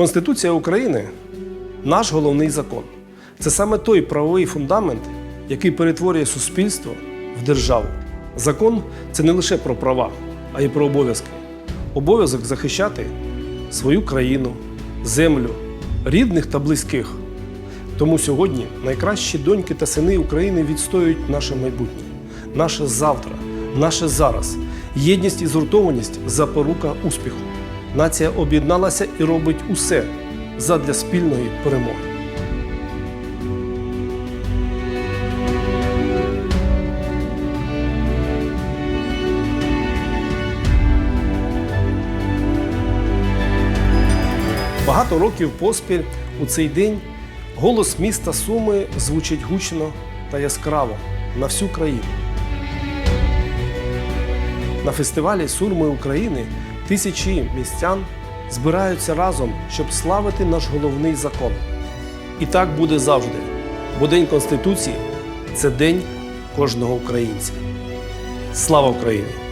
Конституція України наш головний закон. Це саме той правовий фундамент, який перетворює суспільство в державу. Закон це не лише про права, а й про обов'язки. Обов'язок захищати свою країну, землю, рідних та близьких. Тому сьогодні найкращі доньки та сини України відстоюють наше майбутнє, наше завтра, наше зараз. Єдність і згуртованість запорука успіху. Нація об'єдналася і робить усе задля спільної перемоги. Багато років поспіль у цей день голос міста Суми звучить гучно та яскраво на всю країну. На фестивалі Сурми України тисячі містян збираються разом, щоб славити наш головний закон. І так буде завжди, бо День Конституції це день кожного українця. Слава Україні!